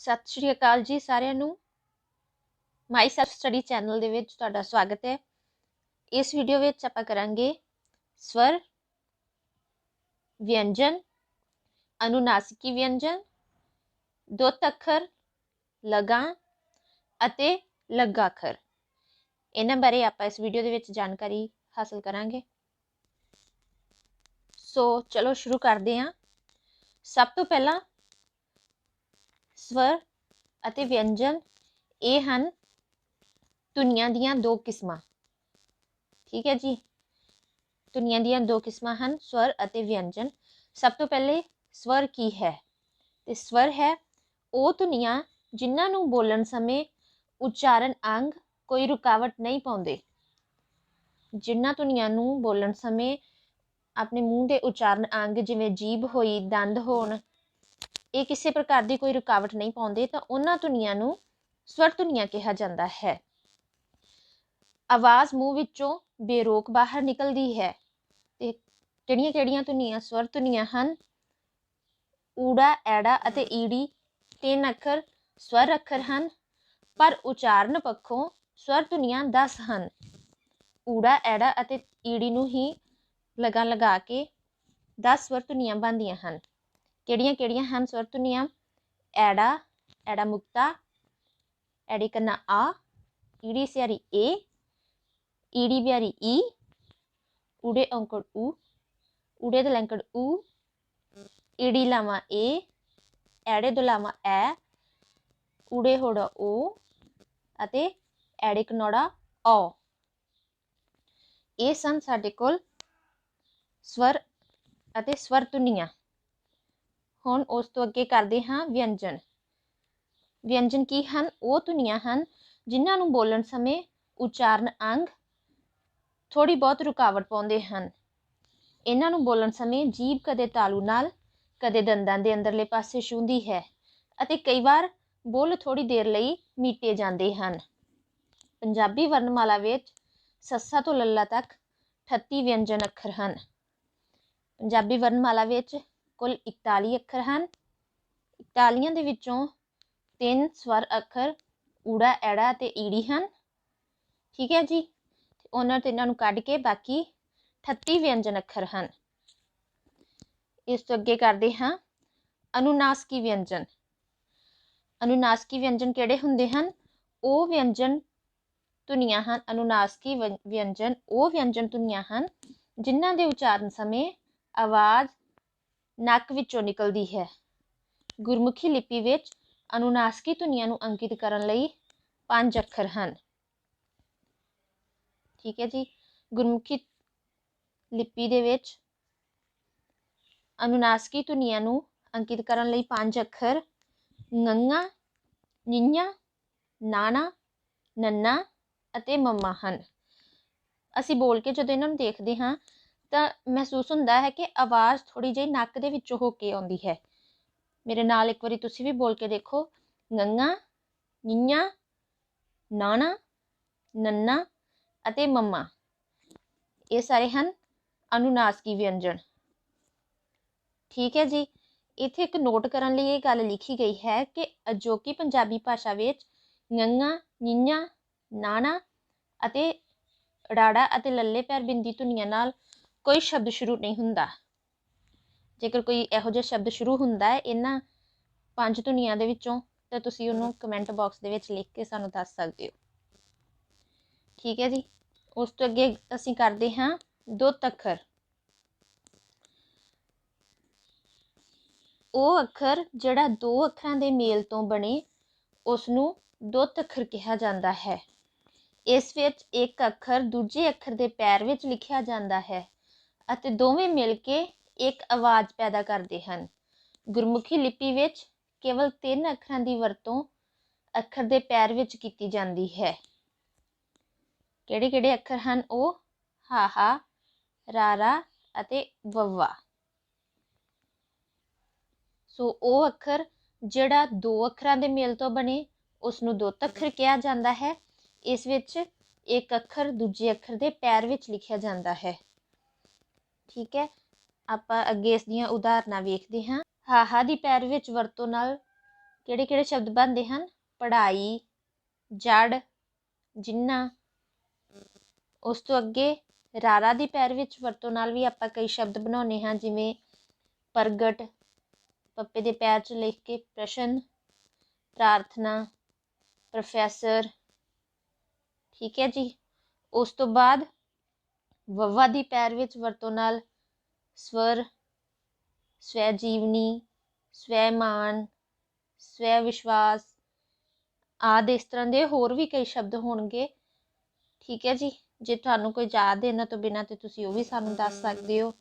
ਸਤਿ ਸ਼੍ਰੀ ਅਕਾਲ ਜੀ ਸਾਰਿਆਂ ਨੂੰ। ਮਾਈ ਸੈਲਫ ਸਟੱਡੀ ਚੈਨਲ ਦੇ ਵਿੱਚ ਤੁਹਾਡਾ ਸਵਾਗਤ ਹੈ। ਇਸ ਵੀਡੀਓ ਵਿੱਚ ਆਪਾਂ ਕਰਾਂਗੇ ਸਵਰ, ਵਿਅੰਜਨ, ਅਨੁਨਾਸਿਕੀ ਵਿਅੰਜਨ ਦੁੱਤ ਅੱਖਰ, ਲਗਾ ਅਤੇ ਲੱਗਾ ਅੱਖਰ। ਇਹਨਾਂ ਬਾਰੇ ਆਪਾਂ ਇਸ ਵੀਡੀਓ ਦੇ ਵਿੱਚ ਜਾਣਕਾਰੀ ਹਾਸਲ ਕਰਾਂਗੇ। ਸੋ ਚਲੋ ਸ਼ੁਰੂ ਕਰਦੇ ਹਾਂ। ਸਭ ਤੋਂ ਪਹਿਲਾਂ ਸਵਰ ਅਤੇ ਵਿਅੰਜਨ ਇਹ ਹਨ ਧੁਨੀਆਂ ਦੀਆਂ ਦੋ ਕਿਸਮਾਂ। ਠੀਕ ਹੈ ਜੀ? ਧੁਨੀਆਂ ਦੀਆਂ ਦੋ ਕਿਸਮਾਂ ਹਨ, ਸਵਰ ਅਤੇ ਵਿਅੰਜਨ। ਸਭ ਤੋਂ ਪਹਿਲੇ ਸਵਰ ਕੀ ਹੈ? ਤੇ ਸਵਰ ਹੈ ਉਹ ਧੁਨੀਆਂ ਜਿਨ੍ਹਾਂ ਨੂੰ ਬੋਲਣ ਸਮੇਂ ਉਚਾਰਨ ਅੰਗ ਕੋਈ ਰੁਕਾਵਟ ਨਹੀਂ ਪਾਉਂਦੇ। ਜਿਨ੍ਹਾਂ ਧੁਨੀਆਂ ਨੂੰ ਬੋਲਣ ਸਮੇਂ ਆਪਣੇ ਮੂੰਹ ਦੇ ਉਚਾਰਨ ਅੰਗ ਜਿਵੇਂ ਜੀਭ ਹੋਈ, ਦੰਦ ਹੋਣ ਇਹ ਕਿਸੇ ਪ੍ਰਕਾਰ ਦੀ ਕੋਈ ਰੁਕਾਵਟ ਨਹੀਂ ਪਾਉਂਦੇ ਤਾਂ ਉਹਨਾਂ ਧੁਨੀਆਂ ਨੂੰ ਸਵਰ ਧੁਨੀਆਂ ਕਿਹਾ ਜਾਂਦਾ ਹੈ। ਆਵਾਜ਼ ਮੂੰਹ ਵਿੱਚੋਂ ਬੇਰੋਕ ਬਾਹਰ ਨਿਕਲਦੀ ਹੈ ਤੇ ਕਿਹੜੀਆਂ ਕਿਹੜੀਆਂ ਧੁਨੀਆਂ ਸਵਰ ਧੁਨੀਆਂ ਹਨ? ਊੜਾ, ਐੜਾ ਅਤੇ ਈੜੀ ਤਿੰਨ ਅੱਖਰ ਸਵਰ ਅੱਖਰ ਹਨ, ਪਰ ਉਚਾਰਨ ਪੱਖੋਂ ਸਵਰ ਧੁਨੀਆਂ 10 ਹਨ। ਊੜਾ, ਐੜਾ ਅਤੇ ਈੜੀ ਨੂੰ ਹੀ ਲਗਾ ਲਗਾ ਕੇ 10 ਸਵਰ ਧੁਨੀਆਂ ਬਣਦੀਆਂ ਹਨ। ਕਿਹੜੀਆਂ ਕਿਹੜੀਆਂ ਹਨ? ਸਵਰ ਧੁਨੀਆਂ ਐੜਾ ਐੜਾ ਮੁਕਤਾ, ਐੜੀ ਕੰਨਾ ਆ, ਈੜੀ ਸਿਆਰੀ ਏ, ਈੜੀ ਬਿਆਰੀ ਈ ਉੜੇ ਔਂਕੜ ਊ ਉੜੇ ਦਲੰਕੜ ਊ, ਈੜੀ ਲਾਵਾ ਏ, ਐੜੇ ਦੁਲਾਵਾ ਐ ਉੜੇ ਹੋੜਾ ਓ ਅਤੇ ਐੜੇ ਕਨੋੜਾ ਔ ਇਹ ਸਨ ਸਾਡੇ ਕੋਲ ਸਵਰ ਅਤੇ ਸਵਰ ਧੁਨੀਆਂ ਹੁਣ ਉਸ ਤੋਂ ਅੱਗੇ ਕਰਦੇ ਹਾਂ ਵਿਅੰਜਨ। ਵਿਅੰਜਨ ਕੀ ਹਨ? ਉਹ ਧੁਨੀਆਂ ਹਨ, ਜਿਨ੍ਹਾਂ ਨੂੰ ਬੋਲਣ ਸਮੇਂ ਉਚਾਰਨ ਅੰਗ ਥੋੜੀ ਬਹੁਤ ਰੁਕਾਵਟ ਪਾਉਂਦੇ ਹਨ। ਇਹਨਾਂ ਨੂੰ ਬੋਲਣ ਸਮੇਂ ਜੀਭ ਕਦੇ ਤਾਲੂ ਨਾਲ, ਕਦੇ ਦੰਦਾਂ ਦੇ ਅੰਦਰਲੇ ਪਾਸੇ ਛੂੰਦੀ ਹੈ ਅਤੇ ਕਈ ਵਾਰ ਬੁੱਲ ਥੋੜੀ ਦੇਰ ਲਈ ਮੀਟੇ ਜਾਂਦੇ ਹਨ। ਪੰਜਾਬੀ ਵਰਣਮਾਲਾ ਵਿੱਚ ਸੱਸਾ ਤੋਂ ਲੱਲਾ ਤੱਕ 38 ਵਿਅੰਜਨ ਅੱਖਰ ਹਨ। ਪੰਜਾਬੀ ਵਰਣਮਾਲਾ ਵਿੱਚ ਕੁੱਲ 41 ਅੱਖਰ ਹਨ। 41 ਦੇ ਵਿੱਚੋਂ ਤਿੰਨ ਸਵਰ ਅੱਖਰ, ਊੜਾ, ਐੜਾ ਤੇ ਈੜੀ ਹਨ। ਠੀਕ ਹੈ ਜੀ। ਉਹਨਾਂ ਤਿੰਨਾਂ ਨੂੰ ਕੱਢ ਕੇ ਬਾਕੀ 38 ਵਿਅੰਜਨ ਅੱਖਰ ਹਨ। ਇਸ ਤੋਂ ਅੱਗੇ ਕਰਦੇ ਹਾਂ। ਅਨੁਨਾਸਕੀ ਵਿਅੰਜਨ। ਅਨੁਨਾਸਕੀ ਵਿਅੰਜਨ ਕਿਹੜੇ ਹੁੰਦੇ ਹਨ? ਉਹ ਵਿਅੰਜਨ ਧੁਨੀਆਂ ਹਨ। ਅਨੁਨਾਸਕੀ ਵਿਅੰਜਨ ਉਹ ਵਿਅੰਜਨ ਧੁਨੀਆਂ ਹਨ ਜਿਨ੍ਹਾਂ ਦੇ ਉਚਾਰਨ ਸਮੇਂ ਆਵਾਜ਼ ਨੱਕ ਵਿੱਚੋਂ ਨਿਕਲਦੀ ਹੈ। ਗੁਰਮੁਖੀ ਲਿਪੀ ਵਿੱਚ ਅਨੁਨਾਸਕੀ ਧੁਨੀਆਂ ਨੂੰ ਅੰਕਿਤ ਕਰਨ ਲਈ ਪੰਜ ਅੱਖਰ ਹਨ। ਠੀਕ ਹੈ ਜੀ। ਗੁਰਮੁਖੀ ਲਿਪੀ ਦੇ ਵਿੱਚ ਅਨੁਨਾਸਕੀ ਧੁਨੀਆਂ ਨੂੰ ਅੰਕਿਤ ਕਰਨ ਲਈ ਪੰਜ ਅੱਖਰ ਨੰਗਾ ਨਿੰਨਾ ਨਾਣਾ, ਨੰਨਾ ਅਤੇ ਮੰਮਾ ਹਨ। ਅਸੀਂ ਬੋਲ ਕੇ ਜਦੋਂ ਇਹਨਾਂ ਨੂੰ ਦੇਖਦੇ ਹਾਂ ਤਾਂ ਮਹਿਸੂਸ ਹੁੰਦਾ ਹੈ ਕਿ ਆਵਾਜ਼ ਥੋੜੀ ਜਿਹੀ ਨੱਕ ਦੇ ਵਿੱਚੋਂ ਹੋ ਕੇ ਆਉਂਦੀ ਹੈ। ਮੇਰੇ ਨਾਲ ਇੱਕ ਵਾਰੀ ਤੁਸੀਂ ਵੀ ਬੋਲ ਕੇ ਦੇਖੋ। ਗੰਗਾ ਨਿੰਨਾ ਨਾਣਾ, ਨੰਨਾ ਅਤੇ ਮੰਮਾ। ਇਹ ਸਾਰੇ ਹਨ ਅਨੁਨਾਸਕੀ ਵਿਅੰਜਨ। ਠੀਕ ਹੈ ਜੀ। ਇੱਥੇ ਇੱਕ ਨੋਟ ਕਰਨ ਲਈ ਇਹ ਗੱਲ ਲਿਖੀ ਗਈ ਹੈ ਕਿ ਅਜੋਕੀ ਪੰਜਾਬੀ ਭਾਸ਼ਾ ਵਿੱਚ ਗੰਗਾ ਨਿੰਨਾ ਨਾਣਾ ਅਤੇ ਰਾੜਾ ਅਤੇ ਲੱਲੇ ਪੈਰ ਬਿੰਦੀ ਧੁਨੀਆਂ ਨਾਲ ਕੋਈ ਸ਼ਬਦ ਸ਼ੁਰੂ ਨਹੀਂ ਹੁੰਦਾ। ਜੇਕਰ ਕੋਈ ਇਹੋ ਜਿਹਾ ਸ਼ਬਦ ਸ਼ੁਰੂ ਹੁੰਦਾ ਹੈ ਇਹਨਾਂ ਪੰਜ ਧੁਨੀਆਂ ਦੇ ਵਿੱਚੋਂ, ਤਾਂ ਤੁਸੀਂ ਉਹਨੂੰ ਕਮੈਂਟ ਬਾਕਸ ਦੇ ਵਿੱਚ ਲਿਖ ਕੇ ਸਾਨੂੰ ਦੱਸ ਸਕਦੇ ਹੋ। ਠੀਕ ਹੈ ਜੀ? ਉਸ ਤੋਂ ਅੱਗੇ ਅਸੀਂ ਕਰਦੇ ਹਾਂ ਦੋ ਅੱਖਰ। ਉਹ ਅੱਖਰ ਜਿਹੜਾ ਦੋ ਅੱਖਰਾਂ ਦੇ ਮੇਲ ਤੋਂ ਬਣੇ ਉਸ ਨੂੰ ਦੁੱਤ ਅੱਖਰ ਕਿਹਾ ਜਾਂਦਾ ਹੈ। ਇਸ ਵਿੱਚ ਇੱਕ ਅੱਖਰ ਦੂਜੇ ਅੱਖਰ ਦੇ ਪੈਰ ਵਿੱਚ ਲਿਖਿਆ ਜਾਂਦਾ ਹੈ। ਅਤੇ ਦੋਵੇਂ ਮਿਲ ਕੇ ਇੱਕ ਆਵਾਜ਼ ਪੈਦਾ ਕਰਦੇ ਹਨ। ਗੁਰਮੁਖੀ ਲਿਪੀ ਵਿੱਚ ਕੇਵਲ ਤਿੰਨ ਅੱਖਰਾਂ ਦੀ ਵਰਤੋਂ ਅੱਖਰ ਦੇ ਪੈਰ ਵਿੱਚ ਕੀਤੀ ਜਾਂਦੀ ਹੈ। ਕਿਹੜੇ ਕਿਹੜੇ ਅੱਖਰ ਹਨ ਉਹ? ਹਾਹਾ ਰਾਰਾ ਅਤੇ ਵਵਾ ਸੋ ਉਹ ਅੱਖਰ ਜਿਹੜਾ ਦੋ ਅੱਖਰਾਂ ਦੇ ਮੇਲ ਤੋਂ ਬਣੇ ਉਸ ਨੂੰ ਦੁੱਤ ਅੱਖਰ ਕਿਹਾ ਜਾਂਦਾ ਹੈ। ਇਸ ਵਿੱਚ ਇੱਕ ਅੱਖਰ ਦੂਜੇ ਅੱਖਰ ਦੇ ਪੈਰ ਵਿੱਚ ਲਿਖਿਆ ਜਾਂਦਾ ਹੈ। ਠੀਕ ਹੈ, ਆਪਾਂ ਅੱਗੇ ਇਸ ਦੀਆਂ ਉਦਾਹਰਨਾਂ ਵੇਖਦੇ ਹਾਂ। ਹਾਹਾ ਦੀ ਪੈਰ ਵਿੱਚ ਵਰਤੋਂ ਨਾਲ ਕਿਹੜੇ ਕਿਹੜੇ ਸ਼ਬਦ ਬਣਦੇ ਹਨ? ਪੜ੍ਹਾਈ ਜੜ ਜਿੰਨਾ। ਉਸ ਤੋਂ ਅੱਗੇ ਰਾਰਾ ਦੀ ਪੈਰ ਵਿੱਚ ਵਰਤੋਂ ਨਾਲ ਵੀ ਆਪਾਂ ਕਈ ਸ਼ਬਦ ਬਣਾਉਂਦੇ ਹਾਂ, ਜਿਵੇਂ ਪ੍ਰਗਟ, ਪੱਪੇ ਦੇ ਪੈਰ 'ਚ ਲਿਖ ਕੇ ਪ੍ਰਸ਼ਨ, ਪ੍ਰਾਰਥਨਾ, ਪ੍ਰੋਫੈਸਰ। ਠੀਕ ਹੈ ਜੀ। ਉਸ ਤੋਂ ਬਾਅਦ ਵਵਾ ਦੀ ਪੈਰ ਵਿੱਚ ਵਰਤੋਂ ਨਾਲ ਸਵਰ ਸਵੈ ਜੀਵਨੀ ਸਵੈ ਸਵੈਮਾਨ ਸਵੈ ਵਿਸ਼ਵਾਸ ਆਦਿ ਇਸ ਤਰ੍ਹਾਂ ਦੇ ਹੋਰ ਵੀ ਕਈ ਸ਼ਬਦ ਹੋਣਗੇ। ਠੀਕ ਹੈ ਜੀ? ਜੇ ਤੁਹਾਨੂੰ ਕੋਈ ਯਾਦ ਹੈ, ਇਹਨਾਂ ਤੋਂ ਬਿਨਾਂ ਤੇ ਤੁਸੀਂ ਉਹ ਵੀ ਸਾਨੂੰ ਦੱਸ ਸਕਦੇ ਹੋ।